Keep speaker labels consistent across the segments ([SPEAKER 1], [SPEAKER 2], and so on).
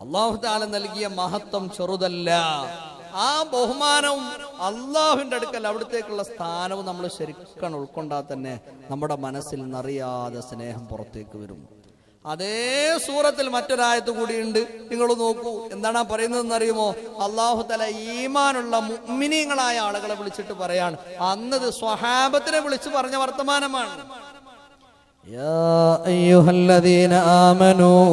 [SPEAKER 1] അള്ളാഹു താല നൽകിയ മഹത്വം ചെറുതല്ല ആ ബഹുമാനവും അള്ളാഹുവിന്റെ അടുക്കൽ അവിടത്തേക്കുള്ള സ്ഥാനവും നമ്മൾ ശരിക്കും ഉൾക്കൊണ്ടാൽ തന്നെ നമ്മുടെ മനസ്സിൽ നിന്നറിയാതെ സ്നേഹം പുറത്തേക്ക് വരും അതേ സൂറത്തിൽ മറ്റൊരായത്ത് കൂടിയുണ്ട് നിങ്ങൾ നോക്കൂ എന്താണ് ആ പറയുന്നതെന്ന് അറിയുമോ അള്ളാഹു തല ഈമാനുള്ള മുഅ്മിനീങ്ങളായ ആളുകളെ വിളിച്ചിട്ട് പറയാണ് അന്നത് സ്വഹാബത്തിനെ വിളിച്ചു പറഞ്ഞ വർത്തമാനമാണ്
[SPEAKER 2] يا أيها الذين آمنوا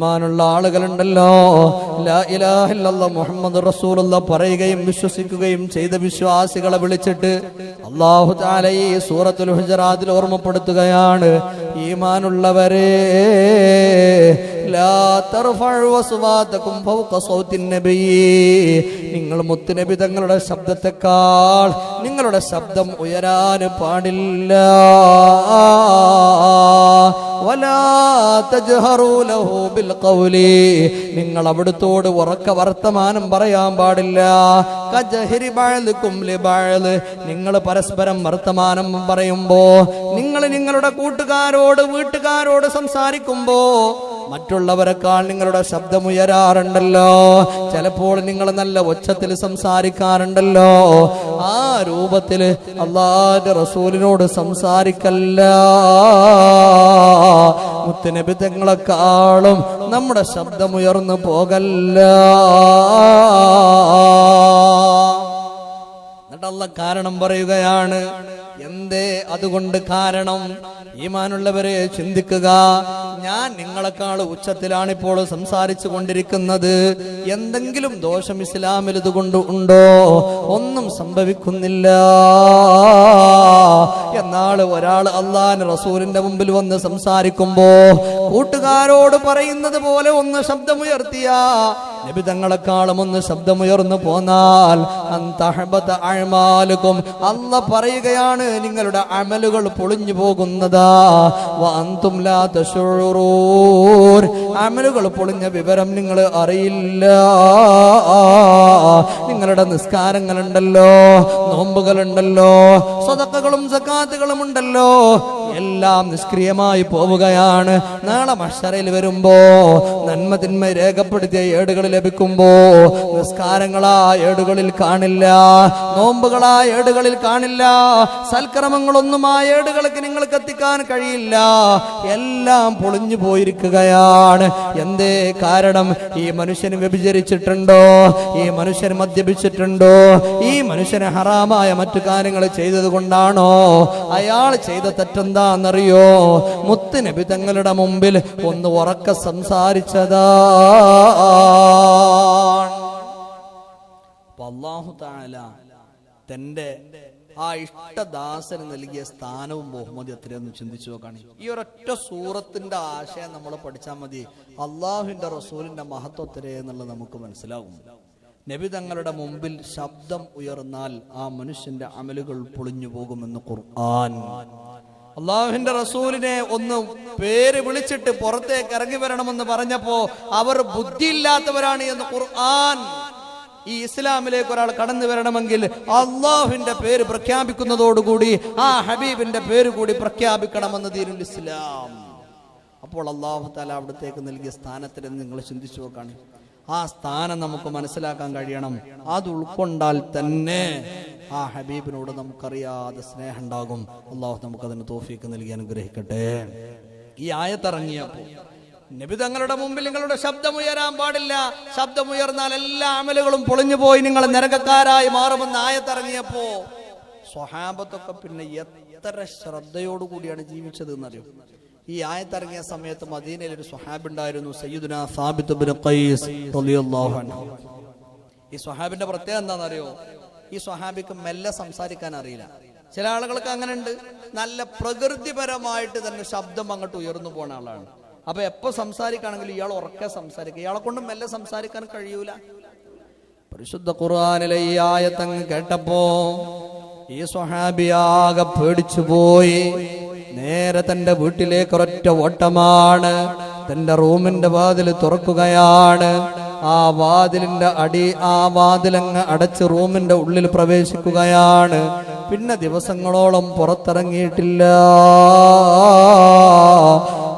[SPEAKER 2] ഈമാനുള്ള ആളുകളുണ്ടല്ലോ. മുഹമ്മദ് റസൂലുള്ള പറയുകയും വിശ്വസിക്കുകയും ചെയ്ത വിശ്വാസികളെ വിളിച്ചിട്ട് അള്ളാഹു താല ഈ സൂറത്തുൽ ഹുജറാത്തിൽ ഓർമ്മപ്പെടുത്തുകയാണ്. ഈമാനുള്ളവരെ നിങ്ങൾ മുത്തുനബി തങ്ങളുടെ ശബ്ദത്തെക്കാൾ നിങ്ങളുടെ ശബ്ദം ഉയരാൻ പാടില്ല. നിങ്ങൾ അവിടുത്തോട് ഉറക്ക വർത്തമാനം പറയാൻ പാടില്ല. നിങ്ങൾ പരസ്പരം വർത്തമാനം പറയുമ്പോ നിങ്ങൾ നിങ്ങളുടെ കൂട്ടുകാരോട് വീട്ടുകാരോട് സംസാരിക്കുമ്പോ മറ്റുള്ളവരെക്കാൾ നിങ്ങളുടെ ശബ്ദമുയരാറുണ്ടല്ലോ ചിലപ്പോൾ നിങ്ങൾ നല്ല ഒച്ചത്തിൽ സംസാരിക്കാറുണ്ടല്ലോ. ആ രൂപത്തിൽ അള്ളാന്റെ റസൂലിനോട് സംസാരിക്കല്ല. മുത്തുനബി തങ്ങളെക്കാളും നമ്മുടെ ശബ്ദമുയർന്നു പോകല്ല. കാരണം പറയുകയാണ് എന്തേ അതുകൊണ്ട് കാരണം? ഈമാനുള്ളവരെ ചിന്തിക്കുക. ഞാൻ നിങ്ങളെക്കാൾ ഉച്ചത്തിലാണ് ഇപ്പോൾ സംസാരിച്ചു കൊണ്ടിരിക്കുന്നത്. എന്തെങ്കിലും ദോഷം ഇസ്ലാമിൽ ഇതുകൊണ്ട് ഉണ്ടോ? ഒന്നും സംഭവിക്കുന്നില്ല. എന്നാൽ ഒരാൾ അള്ളാൻ റസൂലിന്റെ മുമ്പിൽ വന്ന് സംസാരിക്കുമ്പോ കൂട്ടുകാരോട് പറയുന്നത് പോലെ ഒന്ന് ശബ്ദമുയർത്തിയ. നബി തങ്ങളെക്കാളും ഒന്ന് ശബ്ദമുയർന്നു പോന്നാൽ അഴ്മാലുക്കും അല്ല പറയുകയാണ് നിങ്ങളുടെ അമലുകൾ പൊളിഞ്ഞു പോകുന്നതാ. അമലുകൾ പൊളിഞ്ഞ വിവരം നിങ്ങൾ അറിയില്ല. നിങ്ങളുടെ നിസ്കാരങ്ങളുണ്ടല്ലോ നോമ്പുകളുണ്ടല്ലോ സ്വതക്കകളും സക്കാത്തുകളും ഉണ്ടല്ലോ എല്ലാം നിഷ്ക്രിയമായി പോവുകയാണ്. നാളെ മഷറയിൽ വരുമ്പോ നന്മ തിന്മ രേഖപ്പെടുത്തിയ ഏടുകൾ ലഭിക്കുമ്പോ നിസ്കാരങ്ങളാ ഏടുകളിൽ കാണില്ല. നോമ്പുകളാ ഏടുകളിൽ കാണില്ല. സൽക്രമങ്ങളൊന്നും ആ ഏടുകൾക്ക് നിങ്ങൾക്ക് എത്തിക്കാൻ കഴിയില്ല. എല്ലാം പൊളിഞ്ഞു പോയിരിക്കുകയാണ്. എന്തേ കാരണം? ഈ മനുഷ്യൻ വ്യഭിചരിച്ചിട്ടുണ്ടോ? ഈ മനുഷ്യൻ മദ്യപിച്ചിട്ടുണ്ടോ? ഈ മനുഷ്യന് ഹറാമായ മറ്റു കാര്യങ്ങൾ ചെയ്തത് കൊണ്ടാണോ? അയാൾ ചെയ്ത തെറ്റെന്താന്നറിയോ മുത്ത് നബി തങ്ങളുടെ മുമ്പിൽ ഒന്ന് ഉറക്ക സംസാരിച്ചതാ.
[SPEAKER 1] തന്റെ ആ ഇഷ്ടദാസന് നൽകിയ സ്ഥാനവും ബഹുമതി എത്രയെന്ന് ചിന്തിച്ചു നോക്കാണ്. ഈ ഒരൊറ്റ സൂറത്തിന്റെ ആശയം നമ്മൾ പഠിച്ചാൽ മതി. അള്ളാഹുവിന്റെ റസൂലിന്റെ മഹത്വം നമുക്ക് മനസ്സിലാകും. നബി തങ്ങളുടെ മുമ്പിൽ ശബ്ദം ഉയർന്നാൽ ആ മനുഷ്യന്റെ അമലുകൾ പൊളിഞ്ഞു പോകുമെന്ന് ഖുർആൻ. അള്ളാഹുവിന്റെ റസൂലിനെ ഒന്ന് പേര് വിളിച്ചിട്ട് പുറത്തേക്ക് ഇറങ്ങി വരണമെന്ന് പറഞ്ഞപ്പോ അവർ ബുദ്ധിയില്ലാത്തവരാണ് എന്ന് ഖുർആൻ ഈ ഇസ്ലാമിലേക്ക് ഒരാൾ കടന്നു വരണമെങ്കിൽ അള്ളാഹുവിന്റെ പേര് പ്രഖ്യാപിക്കുന്നതോടുകൂടി ആ ഹബീബിന്റെ പേര് കൂടി പ്രഖ്യാപിക്കണമെന്ന് തീരും ഇസ്ലാം. അപ്പോൾ അള്ളാഹു താല അവിടത്തേക്ക് നൽകിയ സ്ഥാനത്തിൽ നിങ്ങൾ ചിന്തിച്ചു നോക്കാണ്. ആ സ്ഥാനം നമുക്ക് മനസ്സിലാക്കാൻ കഴിയണം. അത് ഉൾക്കൊണ്ടാൽ തന്നെ ആ ഹബീബിനോട് നമുക്കറിയാതെ സ്നേഹം ഉണ്ടാകും അള്ളാഹു നമുക്കതിന് തോഫീക്ക് നൽകി അനുഗ്രഹിക്കട്ടെ. ഈ ആയത്തിറങ്ങിയപ്പോ നബി തങ്ങളുടെ മുമ്പിൽ നിങ്ങളുടെ ശബ്ദമുയരാൻ പാടില്ല. ശബ്ദമുയർന്നാൽ എല്ലാ അമലുകളും പൊളിഞ്ഞു പോയി നിങ്ങൾ നരകക്കാരായി മാറുമെന്ന് ആയത്തിറങ്ങിയപ്പോ സ്വഹാബത്തൊക്കെ പിന്നെ എത്ര ശ്രദ്ധയോടുകൂടിയാണ് ജീവിച്ചത് എന്നറിയോ ഈ ആയത്തിറങ്ങിയ സമയത്ത് മദീനയിൽ ഒരു സ്വഹാബ് ഉണ്ടായിരുന്നു സയ്യിദുന സാബിത്ത് ബിൻ ഖൈസ് ഈ സ്വഹാബിന്റെ പ്രത്യേകത എന്താണെന്നറിയോ? ഈ സ്വഹാബിക്ക് മെല്ലെ സംസാരിക്കാൻ അറിയില്ല. ചില ആളുകൾക്ക് അങ്ങനെ ഉണ്ട് നല്ല പ്രകൃതിപരമായിട്ട് തന്നെ ശബ്ദം അങ്ങോട്ട് ഉയർന്നു പോണ ആളാണ്. അപ്പൊ എപ്പോ സംസാരിക്കുകയാണെങ്കിലും ഇയാൾ ഉറക്കെ സംസാരിക്കുക ഇയാളെ കൊണ്ട് മെല്ലെ സംസാരിക്കാൻ കഴിയൂല.
[SPEAKER 2] പരിശുദ്ധ ഖുർആാനിലെ ഈ ആയത്തങ്ങ് കേട്ടപ്പോ ഈ സ്വഹാബിയാകെ പേടിച്ചു പോയി നേരെ തന്റെ വീട്ടിലേക്ക് ഒരൊറ്റ ഓട്ടമാണ്. തന്റെ റൂമിന്റെ വാതിൽ തുറക്കുകയാണ്. ആ വാതിലിന്റെ അടി ആ വാതിലങ്ങ് അടച്ച് റൂമിന്റെ ഉള്ളിൽ പ്രവേശിക്കുകയാണ്. പിന്നെ ദിവസങ്ങളോളം പുറത്തിറങ്ങിയിട്ടില്ല.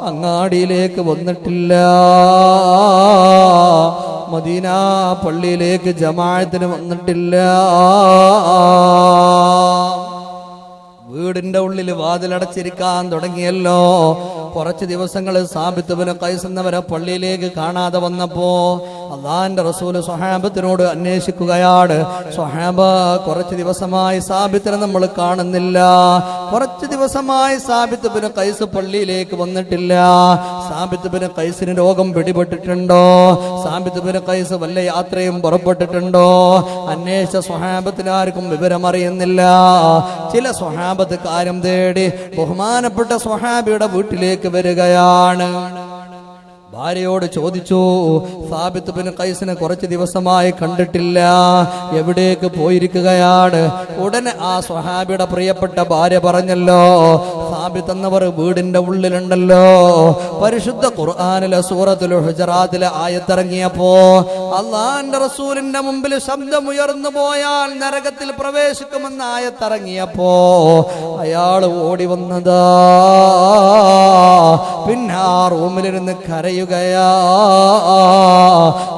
[SPEAKER 2] അങ്ങാടിയിലേക്ക് വന്നിട്ടില്ല. മദീന പള്ളിയിലേക്ക് ജമാഴത്തിന് വന്നിട്ടില്ല. വീടിന്റെ ഉള്ളിൽ വാതിലടച്ചിരിക്കാൻ തുടങ്ങിയല്ലോ. കുറച്ച് ദിവസങ്ങൾ സാബിത്തുബിന് കൈസുന്നവരെ പള്ളിയിലേക്ക് കാണാതെ വന്നപ്പോ അള്ളാന്റെ റസൂൽ സ്വഹാബത്തിനോട് അന്വേഷിക്കുകയാണ്. സ്വഹാബ കുറച്ച് ദിവസമായി സാബിത്തിനെ നമ്മൾ കാണുന്നില്ല. കുറച്ച് ദിവസമായി സാബിത്ത് പിന്നെ കൈസ് പള്ളിയിലേക്ക് വന്നിട്ടില്ല. സാബിത്ത് പിന്നെ കൈസിന് രോഗം പിടിപെട്ടിട്ടുണ്ടോ? സാബിത്ത് പിന്നെ കൈസ് വല്ല യാത്രയും പുറപ്പെട്ടിട്ടുണ്ടോ? അന്വേഷിച്ച സ്വഹാബത്തിന് ആർക്കും വിവരമറിയുന്നില്ല. ചില സ്വഹാബത്ത് കാര്യം തേടി ബഹുമാനപ്പെട്ട സ്വഹാബിയുടെ വീട്ടിലേക്ക് വരികയാണ്. ഭാര്യയോട് ചോദിച്ചു സാബിത്ത് ബിൻ കൈസിനെ കുറച്ച് ദിവസമായി കണ്ടിട്ടില്ല. എവിടേക്ക് പോയിരിക്കുകയാണ്? ഉടനെ ആ സ്വഹാബിയുടെ പ്രിയപ്പെട്ട ഭാര്യ പറഞ്ഞല്ലോ സാബിത്ത് എന്നവർ വീടിന്റെ ഉള്ളിലുണ്ടല്ലോ. പരിശുദ്ധ ഖുർആാനിലെ സൂറത്തുൽ ഹുജറാത്തിലെ ആയത്തിറങ്ങിയപ്പോ അള്ളാന്റെ റസൂലിന്റെ മുമ്പിൽ ശബ്ദമുയർന്നു പോയാൽ നരകത്തിൽ പ്രവേശിക്കുമെന്ന ആയത്തിറങ്ങിയപ്പോ അയാൾ ഓടി വന്നതാ. പിന്നെ ആ റൂമിലിരുന്ന് കരയുകയാ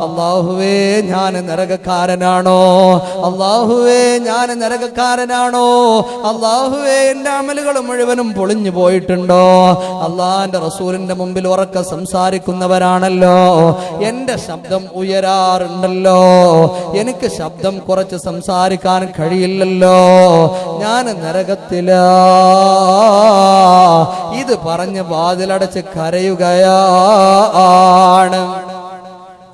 [SPEAKER 2] അള്ളാഹുവേ ഞാൻ നരകക്കാരനാണോ? അള്ളാഹുവേ ഞാൻ നരകക്കാരനാണോ? അള്ളാഹുവേ എന്റെ അമലുകൾ മുഴുവനും പൊളിഞ്ഞു പോയിട്ടുണ്ടോ? അള്ളാഹിന്റെ റസൂലിന്റെ മുമ്പിൽ ഉറക്ക സംസാരിക്കുന്നവരാണല്ലോ. എന്റെ ശബ്ദം ഉയരാറുണ്ടല്ലോ. എനിക്ക് ശബ്ദം കുറച്ച് സംസാരിക്കാൻ കഴിയില്ലല്ലോ. ഞാൻ നരകത്തില. ഇത് പറഞ്ഞ് വാതിലടച്ച് കരയുകയാണ്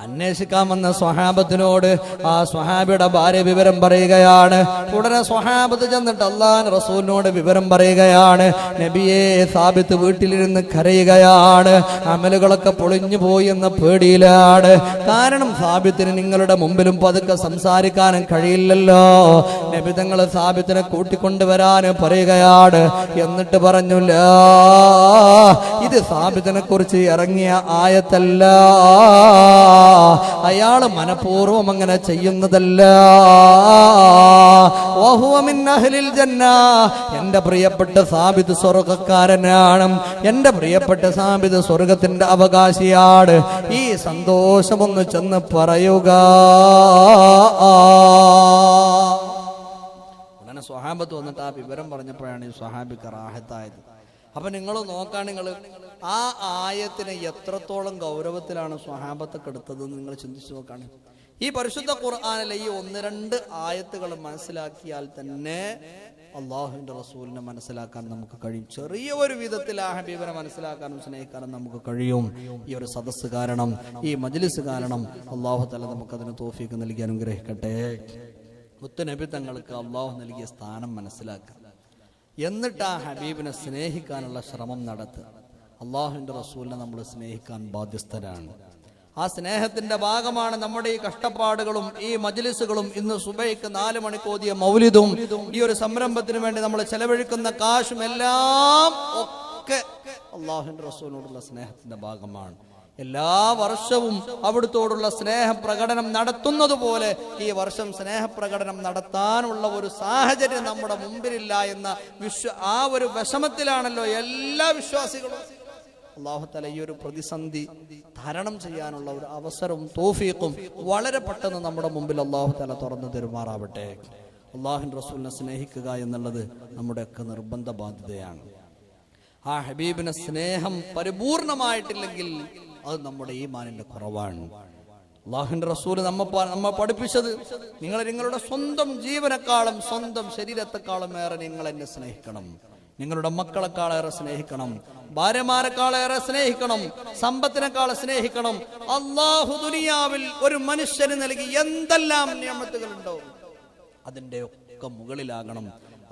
[SPEAKER 2] അന്വേഷിക്കാൻ വന്ന സ്വഹാബത്തിനോട് ആ സ്വഹാബിയുടെ ഭാര്യ വിവരം പറയുകയാണ്. ഉടനെ സ്വഹാബത്ത് ചെന്നിട്ട് അള്ളാൻ റസൂലിനോട് വിവരം പറയുകയാണ്. നബിയെ സാബിത്ത് വീട്ടിലിരുന്ന് കരയുകയാണ്. അമലുകളൊക്കെ പൊളിഞ്ഞു പോയി എന്ന പേടിയിലാണ്. കാരണം സാബിത്തിന് നിങ്ങളുടെ മുമ്പിലും പതുക്കെ സംസാരിക്കാനും കഴിയില്ലല്ലോ. നബി തങ്ങൾ സാബിത്തിനെ കൂട്ടിക്കൊണ്ടുവരാൻ പറയുകയാണ്. എന്നിട്ട് പറഞ്ഞില്ല ഇത് സാബിത്തിനെ കുറിച്ച് ഇറങ്ങിയ ആയത്തല്ല. അയാൾ മനഃപൂർവം അങ്ങനെ ചെയ്യുന്നതല്ല. എന്റെ പ്രിയപ്പെട്ട സാബിത് സ്വർഗക്കാരനാണ് എന്റെ പ്രിയപ്പെട്ട സാബിത് സ്വർഗത്തിന്റെ അവകാശിയാണ്. ഈ സന്തോഷമൊന്ന് ചെന്ന് പറയുക. ഉടനെ സ്വഹാബത്ത് വന്നിട്ട് ആ വിവരം പറഞ്ഞപ്പോഴാണ് ഈ സ്വഹാബിക്ക് റാഹത്തായത്. അപ്പൊ നിങ്ങൾ നോക്കാൻ നിങ്ങൾ ആ ആയത്തിനെ എത്രത്തോളം ഗൗരവത്തിലാണ് സ്വഹാബത്തൊക്കെ എടുത്തത് നിങ്ങൾ ചിന്തിച്ചു നോക്കാണ്. ഈ പരിശുദ്ധ ഖുർആാനിലെ ഈ ഒന്ന് രണ്ട് ആയത്തുകൾ മനസ്സിലാക്കിയാൽ തന്നെ അള്ളാഹുവിന്റെ റസൂലിനെ മനസ്സിലാക്കാൻ നമുക്ക് കഴിയും. ചെറിയ ഒരു വിധത്തിൽ ആ ഹബീബിനെ മനസ്സിലാക്കാനും സ്നേഹിക്കാനും നമുക്ക് കഴിയും. ഈ ഒരു സദസ്സ് കാരണം ഈ മജ്ലിസ് കാരണം അള്ളാഹു തല നമുക്ക് അതിന് തോഫിക്ക് നൽകി അനുഗ്രഹിക്കട്ടെ. മുത്തനബി തങ്ങൾക്ക് അള്ളാഹു നൽകിയ സ്ഥാനം മനസ്സിലാക്കുക എന്നിട്ട് ആ ഹബീബിനെ സ്നേഹിക്കാനുള്ള ശ്രമം നടത്തുക അള്ളാഹുവിന്റെ റസൂലിനെ നമ്മൾ സ്നേഹിക്കാൻ ബാധ്യസ്ഥരാണ്. ആ സ്നേഹത്തിന്റെ ഭാഗമാണ് നമ്മുടെ ഈ കഷ്ടപ്പാടുകളും ഈ മജ്ലിസുകളും ഇന്ന് സുബൈക്ക് നാല് മണിക്കോതിയ മൗലിദും ഈ ഒരു സംരംഭത്തിന് വേണ്ടി നമ്മൾ ചെലവഴിക്കുന്ന കാശും എല്ലാം ഒക്കെ അള്ളാഹുവിന്റെ റസൂലിനോടുള്ള സ്നേഹത്തിന്റെ ഭാഗമാണ്. എല്ലാ വർഷവും അവിടുത്തോടുള്ള സ്നേഹപ്രകടനം നടത്തുന്നത് പോലെ ഈ വർഷം സ്നേഹപ്രകടനം നടത്താനുള്ള ഒരു സാഹചര്യം നമ്മുടെ മുമ്പിലില്ല എന്ന വിശ്വ ആ ഒരു വിഷമത്തിലാണല്ലോ എല്ലാ വിശ്വാസികളും. അള്ളാഹുത്തല ഈ ഒരു പ്രതിസന്ധി തരണം ചെയ്യാനുള്ള ഒരു അവസരവും തോഫീക്കും വളരെ പെട്ടെന്ന് നമ്മുടെ മുമ്പിൽ അള്ളാഹുത്തല തുറന്നു തരുമാറാവട്ടെ. അള്ളാഹുൻ റസൂലിനെ സ്നേഹിക്കുക എന്നുള്ളത് നമ്മുടെയൊക്കെ നിർബന്ധ ബാധ്യതയാണ്. ആ ഹബീബിനെ സ്നേഹം പരിപൂർണമായിട്ടില്ലെങ്കിൽ അത് നമ്മുടെ ഈ മാനിന്റെ കുറവാണ്. അള്ളാഹുന്റെ റസൂൽ നമ്മ നമ്മ പഠിപ്പിച്ചത് നിങ്ങൾ നിങ്ങളുടെ സ്വന്തം ജീവനക്കാളും സ്വന്തം ശരീരത്തെക്കാളും ഏറെ നിങ്ങൾ എന്നെ സ്നേഹിക്കണം. നിങ്ങളുടെ മക്കളെക്കാളേറെ സ്നേഹിക്കണം ഭാര്യമാരെക്കാളേറെ സ്നേഹിക്കണം സമ്പത്തിനേക്കാൾ സ്നേഹിക്കണം. അള്ളാഹു ദുനിയാവിൽ ഒരു മനുഷ്യന് നൽകി എന്തെല്ലാം നിയമത്തുകളുണ്ടോ? അതിന്റെ ഒക്കെ മുകളിലാകണം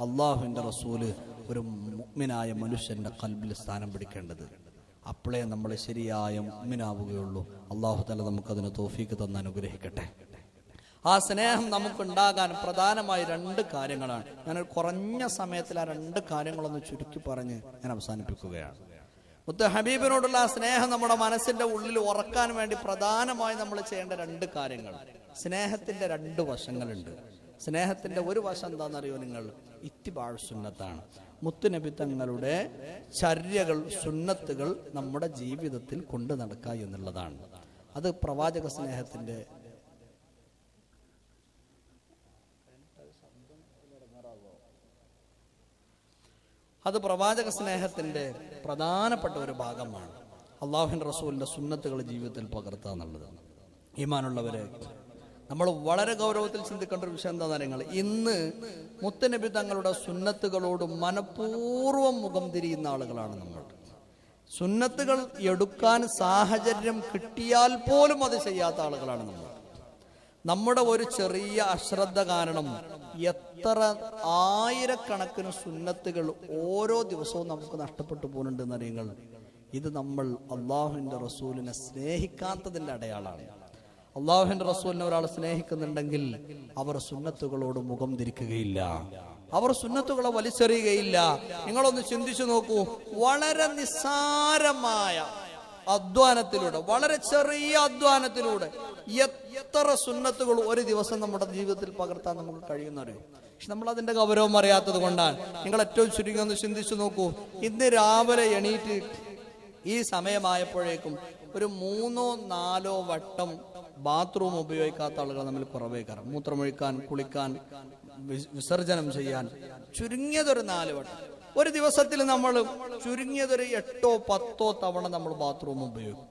[SPEAKER 2] അള്ളാഹുവിന്റെ റസൂൽ ഒരു മുഗ്മിനായ മനുഷ്യന്റെ കൽബിൽ സ്ഥാനം പിടിക്കേണ്ടത്. അപ്പോഴേ നമ്മൾ ശരിയായ മുഗ്മിനാവുകയുള്ളൂ അള്ളാഹു തല നമുക്കതിന് തോഫീക്ക് തന്ന് അനുഗ്രഹിക്കട്ടെ.
[SPEAKER 1] ആ സ്നേഹം നമുക്കുണ്ടാകാൻ പ്രധാനമായി രണ്ട് കാര്യങ്ങളാണ്. ഞാൻ കുറഞ്ഞ സമയത്തിൽ ആ രണ്ട് കാര്യങ്ങളൊന്ന് ചുരുക്കി പറഞ്ഞ് ഞാൻ അവസാനിപ്പിക്കുകയാണ്. മുത്ത് ഹബീബിനോടുള്ള ആ സ്നേഹം നമ്മുടെ മനസ്സിന്റെ ഉള്ളിൽ ഉറക്കാൻ വേണ്ടി പ്രധാനമായി നമ്മൾ ചെയ്യേണ്ട രണ്ട് കാര്യങ്ങൾ. സ്നേഹത്തിന്റെ രണ്ട് വശങ്ങളുണ്ട്. സ്നേഹത്തിന്റെ ഒരു വശം എന്താണെന്നറിയോ നിങ്ങൾ? ഇത്തിബാഴ് സുന്നത്താണ്. മുത്തുനബി തങ്ങളുടെ ചര്യകൾ സുന്നത്തുകൾ നമ്മുടെ ജീവിതത്തിൽ കൊണ്ടു നടക്കുക എന്നുള്ളതാണ്. അത് പ്രവാചക സ്നേഹത്തിന്റെ അത് പ്രവാചക സ്നേഹത്തിന്റെ പ്രധാനപ്പെട്ട ഒരു ഭാഗമാണ്. അള്ളാഹുൻ റസൂലിന്റെ സുന്നത്തുകൾ ജീവിതത്തിൽ പകർത്തുക എന്നുള്ളത്. ഈമാനുള്ളവരെ നമ്മൾ വളരെ ഗൗരവത്തിൽ ചിന്തിക്കേണ്ട ഒരു വിഷയം എന്താ നിങ്ങൾ ഇന്ന് മുത്തനബി തങ്ങളുടെ സുന്നത്തുകളോട് മനഃപൂർവം മുഖം തിരിയുന്ന ആളുകളാണ് നമ്മൾ. സുന്നത്തുകൾ എടുക്കാൻ സാഹചര്യം കിട്ടിയാൽ പോലും അത് ചെയ്യാത്ത ആളുകളാണ് നമ്മൾ. നമ്മുടെ ഒരു ചെറിയ അശ്രദ്ധ കാരണം എത്ര ആയിരക്കണക്കിന് സുന്നത്തുകൾ ഓരോ ദിവസവും നമുക്ക് നഷ്ടപ്പെട്ടു പോകുന്നുണ്ട് എന്നറിയങ്ങൾ. ഇത് നമ്മൾ അള്ളാഹുവിന്റെ റസൂലിനെ സ്നേഹിക്കാത്തതിന്റെ അടയാളാണ് അള്ളാഹുവിന്റെ റസൂലിനെ ഒരാൾ സ്നേഹിക്കുന്നുണ്ടെങ്കിൽ അവർ സുന്നത്തുകളോട് മുഖം തിരിക്കുകയില്ല. അവർ സുന്നത്തുകളെ വലിച്ചെറിയുകയില്ല. നിങ്ങളൊന്ന് ചിന്തിച്ചു നോക്കൂ. വളരെ നിസ്സാരമായ അധ്വാനത്തിലൂടെ വളരെ ചെറിയ അധ്വാനത്തിലൂടെ എത്ര സുന്നത്തുകൾ ഒരു ദിവസം നമ്മുടെ ജീവിതത്തിൽ പകർത്താൻ നമുക്ക് കഴിയുന്നറിയോ? പക്ഷെ നമ്മൾ അതിന്റെ ഗൗരവം അറിയാത്തത് കൊണ്ടാണ്. നിങ്ങൾ ഏറ്റവും ചുരുങ്ങി ഒന്ന് ചിന്തിച്ചു നോക്കൂ. ഇന്ന് രാവിലെ എണീറ്റ് ഈ സമയമായപ്പോഴേക്കും ഒരു മൂന്നോ നാലോ വട്ടം ബാത്റൂം ഉപയോഗിക്കാത്ത ആളുകൾ നമ്മൾ കുറവേക്കാറ് മൂത്രമൊഴിക്കാൻ കുളിക്കാൻ വിസ്- വിസർജനം ചെയ്യാൻ. ചുരുങ്ങിയതൊരു നാല് വട്ടം. ഒരു ദിവസത്തിൽ നമ്മൾ ചുരുങ്ങിയതൊരു എട്ടോ പത്തോ തവണ നമ്മൾ ബാത്റൂം ഉപയോഗിക്കും.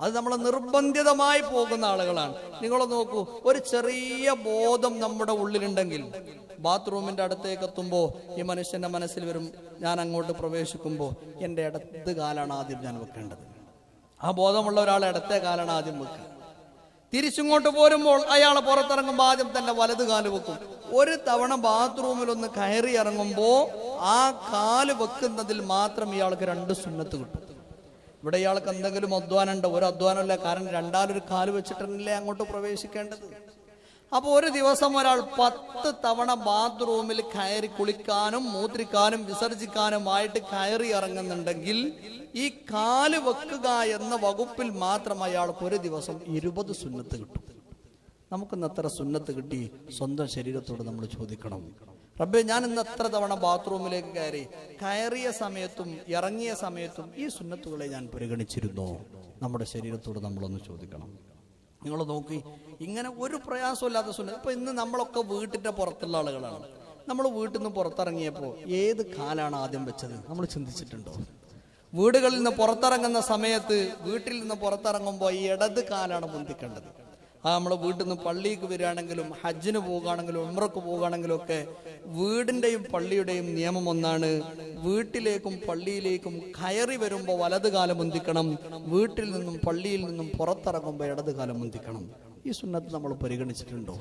[SPEAKER 1] അത് നമ്മൾ നിർബന്ധിതമായി പോകുന്ന ആളുകളാണ്. നിങ്ങൾ നോക്കൂ ഒരു ചെറിയ ബോധം നമ്മുടെ ഉള്ളിലുണ്ടെങ്കിൽ ബാത്റൂമിന്റെ അടുത്തേക്ക് എത്തുമ്പോൾ ഈ മനുഷ്യന്റെ മനസ്സിൽ വരും ഞാൻ അങ്ങോട്ട് പ്രവേശിക്കുമ്പോൾ എന്റെ ഇടത്ത് കാലാണ് ആദ്യം ഞാൻ വെക്കേണ്ടത്. ആ ബോധമുള്ള ഒരാൾ ഇടത്തെ കാലാണ് ആദ്യം വെക്കുക. തിരിച്ചിങ്ങോട്ട് പോരുമ്പോൾ അയാൾ പുറത്തിറങ്ങുമ്പോൾ ആദ്യം തന്നെ വലത് കാൽ വെക്കും. ഒരു തവണ ബാത്റൂമിൽ ഒന്ന് കയറി ഇറങ്ങുമ്പോ ആ കാൽ വെക്കുന്നതിൽ മാത്രം ഇയാൾക്ക് രണ്ട് സുന്നത്ത് കിട്ടും. ഇവിടെ ഇയാൾക്ക് എന്തെങ്കിലും അധ്വാനം ഉണ്ടോ ഒരു അധ്വാനമില്ല കാരണം രണ്ടാലൊരു കാൽ വെച്ചിട്ടല്ലേ അങ്ങോട്ട് പ്രവേശിക്കേണ്ടത്. അപ്പൊ ഒരു ദിവസം ഒരാൾ പത്ത് തവണ ബാത്റൂമിൽ കയറി കുളിക്കാനും മൂത്രിക്കാനും വിസർജിക്കാനുമായിട്ട് കയറി ഇറങ്ങുന്നുണ്ടെങ്കിൽ ഈ കാൽ വെക്കുക എന്ന വകുപ്പിൽ മാത്രം അയാൾക്ക് ഒരു ദിവസം ഇരുപത് സുന്നത്ത് കിട്ടും. നമുക്കിന്ന് എത്ര സുന്നത്ത് കിട്ടി സ്വന്തം ശരീരത്തോട് നമ്മൾ ചോദിക്കണം. റബ്ബെ ഞാൻ ഇന്ന് എത്ര തവണ ബാത്റൂമിലേക്ക് കയറി കയറിയ സമയത്തും ഇറങ്ങിയ സമയത്തും ഈ സുന്നത്തുകളെ ഞാൻ പരിഗണിച്ചിരുന്നു? നമ്മുടെ ശരീരത്തോട് നമ്മളൊന്ന് ചോദിക്കണം. നിങ്ങൾ നോക്കി ഇങ്ങനെ ഒരു പ്രയാസമില്ലാത്ത സുന്നത്ത്. ഇപ്പൊ ഇന്ന് നമ്മളൊക്കെ വീട്ടിന്റെ പുറത്തുള്ള ആളുകളാണ്. നമ്മൾ വീട്ടിൽ നിന്ന് പുറത്തിറങ്ങിയപ്പോൾ ഏത് കാലാണ് ആദ്യം വെച്ചത്? നമ്മൾ ചിന്തിച്ചിട്ടുണ്ടോ? വീടുകളിൽ നിന്ന് പുറത്തിറങ്ങുന്ന സമയത്ത് വീട്ടിൽ നിന്ന് പുറത്തിറങ്ങുമ്പോൾ ഈ ഇടത് കാലാണ് മുന്തിക്കേണ്ടത് ആ നമ്മുടെ വീട്ടിൽ നിന്ന് പള്ളിക്ക് വരികയാണെങ്കിലും ഹജ്ജിന് പോകുകയാണെങ്കിലും ഉമ്രക്ക് പോകുകയാണെങ്കിലും ഒക്കെ വീടിന്റെയും പള്ളിയുടെയും നിയമം ഒന്നാണ് വീട്ടിലേക്കും പള്ളിയിലേക്കും കയറി വരുമ്പോൾ വലത് കാലം മുന്തിക്കണം വീട്ടിൽ നിന്നും പള്ളിയിൽ നിന്നും പുറത്തിറങ്ങുമ്പോൾ ഇടത് കാലം മുന്തിക്കണം. ഈ സുന്നത്ത് നമ്മൾ പരിഗണിച്ചിട്ടുണ്ടോ?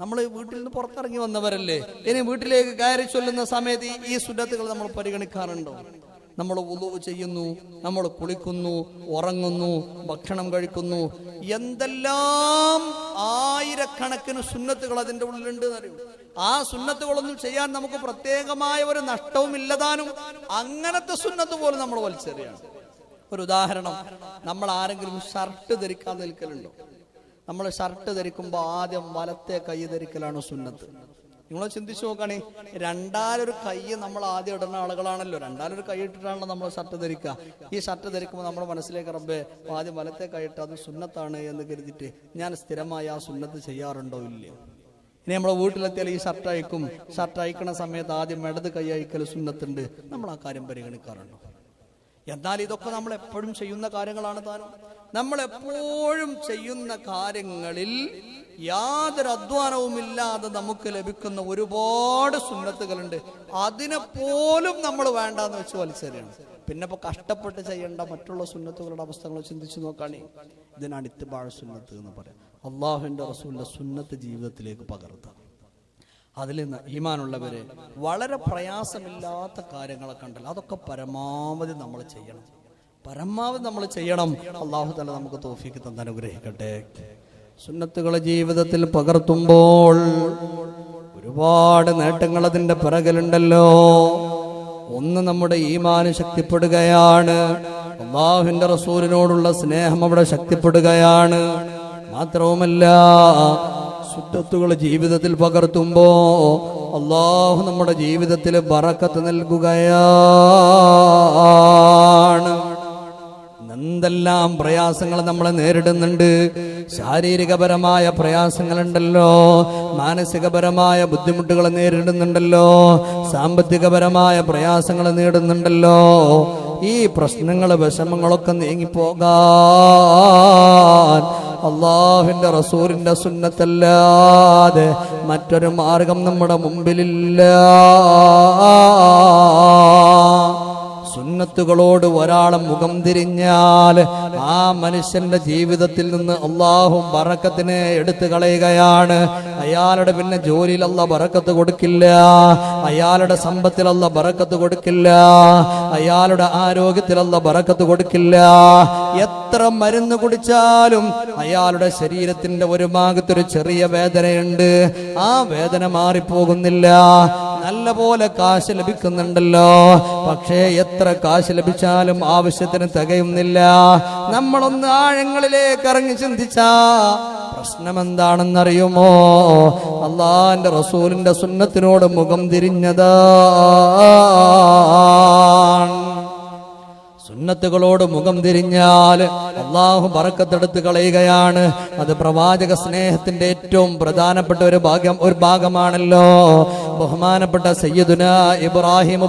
[SPEAKER 1] നമ്മൾ വീട്ടിൽ നിന്ന് പുറത്തിറങ്ങി വന്നവരല്ലേ? ഇനി വീട്ടിലേക്ക് കയറി ചൊല്ലുന്ന സമയത്ത് ഈ സുന്നത്തുകൾ നമ്മൾ പരിഗണിക്കാറുണ്ടോ? നമ്മൾ ഉളവ് ചെയ്യുന്നു നമ്മൾ കുളിക്കുന്നു ഉറങ്ങുന്നു ഭക്ഷണം കഴിക്കുന്നു. എന്തെല്ലാം ആയിരക്കണക്കിന് സുന്നത്തുകൾ അതിന്റെ ഉള്ളിലുണ്ട് ആ സുന്നത്തുകളൊന്നും ചെയ്യാൻ നമുക്ക് പ്രത്യേകമായ ഒരു നഷ്ടവും ഇല്ലതാനും അങ്ങനത്തെ സുന്നത്ത് പോലും നമ്മൾ വലിച്ചെറിയാണ്. ഒരു ഉദാഹരണം നമ്മൾ ആരെങ്കിലും ഷർട്ട് ധരിക്കാൻ നിൽക്കലുണ്ടോ? നമ്മൾ ഷർട്ട് ധരിക്കുമ്പോൾ ആദ്യം വലത്തെ കൈ ധരിക്കലാണ് സുന്നത്ത്. നിങ്ങൾ ചിന്തിച്ചു നോക്കണേ രണ്ടാലൊരു കൈ നമ്മൾ ആദ്യം ഇടുന്ന ആളുകളാണല്ലോ. രണ്ടാലൊരു കൈ ഇട്ടിട്ടാണല്ലോ നമ്മൾ ഷർട്ട് ധരിക്കുക ഈ ഷർട്ട് ധരിക്കുമ്പോൾ നമ്മുടെ മനസ്സിലേക്ക് റബ്ബേ ആദ്യം വലത്തെ കൈ ഇട്ട് അത് സുന്നത്താണ് എന്ന് കരുതിയിട്ട് ഞാൻ സ്ഥിരമായി ആ സുന്നത്ത് ചെയ്യാറുണ്ടോ ഇല്ലയോ? ഇനി നമ്മളെ വീട്ടിലെത്തിയാൽ ഈ ഷർട്ട് അയക്കും ഷർട്ട് അയക്കണ സമയത്ത് ആദ്യം ഇടത് കൈ അയക്കൽ സുന്നത്തുണ്ട്. നമ്മൾ ആ കാര്യം പരിഗണിക്കാറുണ്ടോ? എന്നാൽ ഇതൊക്കെ നമ്മൾ എപ്പോഴും ചെയ്യുന്ന കാര്യങ്ങളാണ് താനും. നമ്മൾ എപ്പോഴും ചെയ്യുന്ന കാര്യങ്ങളിൽ യാതൊരു അധ്വാനവുമില്ലാതെ നമുക്ക് ലഭിക്കുന്ന ഒരുപാട് സുന്നത്തുകളുണ്ട്. അതിനെ പോലും നമ്മൾ വേണ്ടാന്ന് വെച്ച് വലിച്ചെറിയണം. പിന്നെ ഇപ്പൊ കഷ്ടപ്പെട്ട് ചെയ്യേണ്ട മറ്റുള്ള സുന്നത്തുകളുടെ അവസ്ഥകൾ ചിന്തിച്ചു നോക്കാണേ. ഇതിനാണ് ഇത്തിബാഴ സുന്നത്ത് എന്ന് പറയാം അള്ളാഹുവിന്റെ റസൂലിന്റെ സുന്നത്ത് ജീവിതത്തിലേക്ക് പകർത്താം. അതിൽ നിന്ന് ഈമാനുള്ളവര് വളരെ പ്രയാസമില്ലാത്ത കാര്യങ്ങളെ ഉണ്ടല്ലോ. അതൊക്കെ പരമാവധി നമ്മൾ ചെയ്യണം. പരമാവധി നമ്മൾ ചെയ്യണം. അള്ളാഹു തല നമുക്ക് തോഫിക്ക് തന്ന് അനുഗ്രഹിക്കട്ടെ.
[SPEAKER 2] സുന്നത്തുകളെ ജീവിതത്തിൽ പകർത്തുമ്പോൾ ഒരുപാട് നേട്ടങ്ങൾ അതിന്റെ പിറകിലുണ്ടല്ലോ. ഒന്ന് നമ്മുടെ ഈമാന് ശക്തിപ്പെടുകയാണ്. അള്ളാഹുവിന്റെ റസൂലിനോടുള്ള സ്നേഹം അവിടെ ശക്തിപ്പെടുകയാണ്. മാത്രവുമല്ല സുന്നത്തുകൾ ജീവിതത്തിൽ പകർത്തുമ്പോ അള്ളാഹു നമ്മുടെ ജീവിതത്തിൽ ബറക്കത്ത് നൽകുകയാണ്. എന്തെല്ലാം പ്രയാസങ്ങൾ നമ്മൾ നേരിടുന്നുണ്ട്? ശാരീരികപരമായ പ്രയാസങ്ങളുണ്ടല്ലോ. മാനസികപരമായ ബുദ്ധിമുട്ടുകൾ നേരിടുന്നുണ്ടല്ലോ. സാമ്പത്തികപരമായ പ്രയാസങ്ങൾ നേടുന്നുണ്ടല്ലോ ഈ പ്രശ്നങ്ങൾ വിഷമങ്ങളൊക്കെ നീങ്ങിപ്പോകാൻ അള്ളാഹുവിന്റെ റസൂലിന്റെ സുന്നത്തല്ലാതെ മറ്റൊരു മാർഗം നമ്മുടെ മുമ്പിലില്ല. സുന്നത്തുകളോട് ഒരാൾ മുഖം തിരിഞ്ഞാൽ ആ മനുഷ്യന്റെ ജീവിതത്തിൽ നിന്ന് അള്ളാഹും പറക്കത്തിനെ എടുത്തു കളയുകയാണ് അയാളുടെ പിന്നെ ജോലിയിൽ ബറക്കത്ത് കൊടുക്കില്ല. അയാളുടെ സമ്പത്തിൽ ബറക്കത്ത് കൊടുക്കില്ല. അയാളുടെ ആരോഗ്യത്തിൽ ബറക്കത്ത് കൊടുക്കില്ല. എത്ര മരുന്ന് കുടിച്ചാലും അയാളുടെ ശരീരത്തിന്റെ ഒരു ഭാഗത്തൊരു ചെറിയ വേദനയുണ്ട്. ആ വേദന മാറിപ്പോകുന്നില്ല. നല്ല പോലെ കാശ് ലഭിക്കുന്നുണ്ടല്ലോ. പക്ഷേ എത്ര കാശ് ലഭിച്ചാലും ആവശ്യത്തിന് തികയുന്നില്ല. നമ്മളൊന്ന് ആഴങ്ങളിലേക്ക് ഇറങ്ങി ചിന്തിച്ചാ പ്രശ്നം എന്താണെന്നറിയുമോ അള്ളാന്റെ റസൂലിന്റെ സുന്നത്തിനോട് മുഖം തിരിഞ്ഞതാ. സുന്നത്തുകളോട് മുഖം തിരിഞ്ഞാൽ അള്ളാഹു പറക്കത്തെടുത്ത് കളയുകയാണ്. അത് പ്രവാചക സ്നേഹത്തിന്റെ ഏറ്റവും പ്രധാനപ്പെട്ട ഒരു ഭാഗ്യം ഒരു ഭാഗമാണല്ലോ. ബഹുമാനപ്പെട്ട സയ്യദുന ഇബ്രാഹിം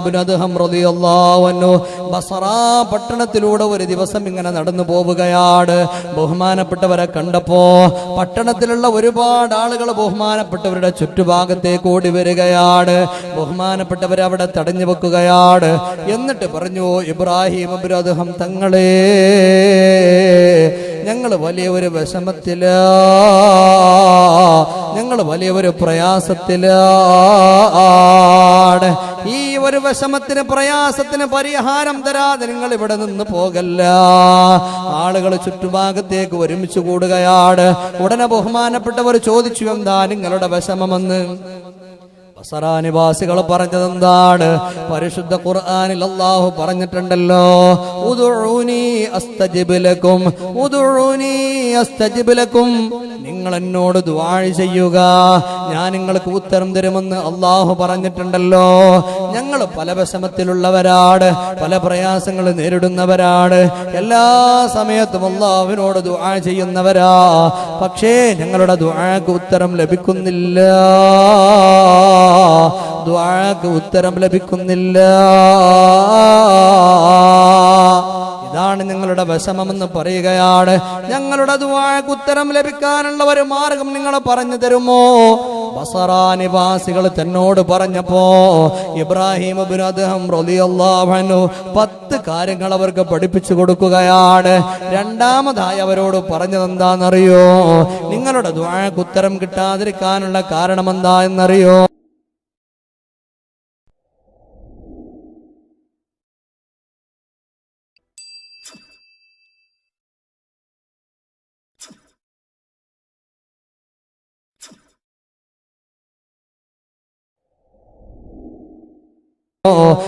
[SPEAKER 2] ബസറ പട്ടണത്തിലൂടെ ഒരു ദിവസം ഇങ്ങനെ നടന്നു പോവുകയാണ്. ബഹുമാനപ്പെട്ടവരെ കണ്ടപ്പോ പട്ടണത്തിലുള്ള ഒരുപാട് ആളുകൾ ബഹുമാനപ്പെട്ടവരുടെ ചുറ്റുഭാഗത്തേക്ക് ഓടി വരികയാണ്. ബഹുമാനപ്പെട്ടവരെ അവിടെ തടഞ്ഞു വെക്കുകയാണ്. എന്നിട്ട് പറഞ്ഞു ഇബ്രാഹിം അബ്രദഹം തങ്ങളെ. ഞങ്ങൾ വലിയ ഒരു വിഷമത്തില. ഞങ്ങൾ വലിയ ഒരു പ്രയാസത്തിലാണ്. ഈ ഒരു വിഷമത്തിന് പ്രയാസത്തിന് പരിഹാരം തരാതെ നിങ്ങൾ ഇവിടെ നിന്ന് പോകല്ല. ആളുകൾ ചുറ്റുഭാഗത്തേക്ക് ഒരുമിച്ച് കൂടുകയാണ്. ഉടനെ ബഹുമാനപ്പെട്ടവർ ചോദിച്ചു എന്താ നിങ്ങളുടെ വിഷമമെന്ന്? ബസറ നിവാസികൾ പറഞ്ഞതെന്താണ്? പരിശുദ്ധ ഖുർആനിൽ അള്ളാഹു പറഞ്ഞിട്ടുണ്ടല്ലോ ഉദുഊനി അസ്തജിബ് ലക്കും ഉദുഊനി അസ്തജിബ് നിങ്ങൾ എന്നോട് ദുആ ചെയ്യുക. ഞാൻ നിങ്ങൾക്ക് ഉത്തരം തരുമെന്ന് അള്ളാഹു പറഞ്ഞിട്ടുണ്ടല്ലോ. ഞങ്ങൾ പല വിഷമത്തിലുള്ളവരാണ് പല പ്രയാസങ്ങൾ നേരിടുന്നവരാണ്. എല്ലാ സമയത്തും അള്ളാഹുവിനോട് ദുആ ചെയ്യുന്നവരാ. പക്ഷേ ഞങ്ങളുടെ ദുആക്ക് ഉത്തരം ലഭിക്കുന്നില്ല. ദുആക്ക് ഉത്തരം ലഭിക്കുന്നില്ല. ഇതാണ് നിങ്ങളുടെ വിഷമമെന്ന് പറയുകയാണ്. ഞങ്ങളുടെ ദുആക്ക് ഉത്തരം ലഭിക്കാനുള്ള ഒരു മാർഗം നിങ്ങൾ പറഞ്ഞു തരുമോ? ബസറ നിവാസികൾ തന്നോട് പറഞ്ഞപ്പോ ഇബ്രാഹിം റളിയല്ലാഹു അൻഹു പത്ത് കാര്യങ്ങൾ അവർക്ക് പഠിപ്പിച്ചു കൊടുക്കുകയാണ്. രണ്ടാമതായി അവരോട് പറഞ്ഞത് എന്താണെന്നറിയോ നിങ്ങളുടെ ദുആക്ക് ഉത്തരം കിട്ടാതിരിക്കാനുള്ള കാരണം എന്താ എന്നറിയോ?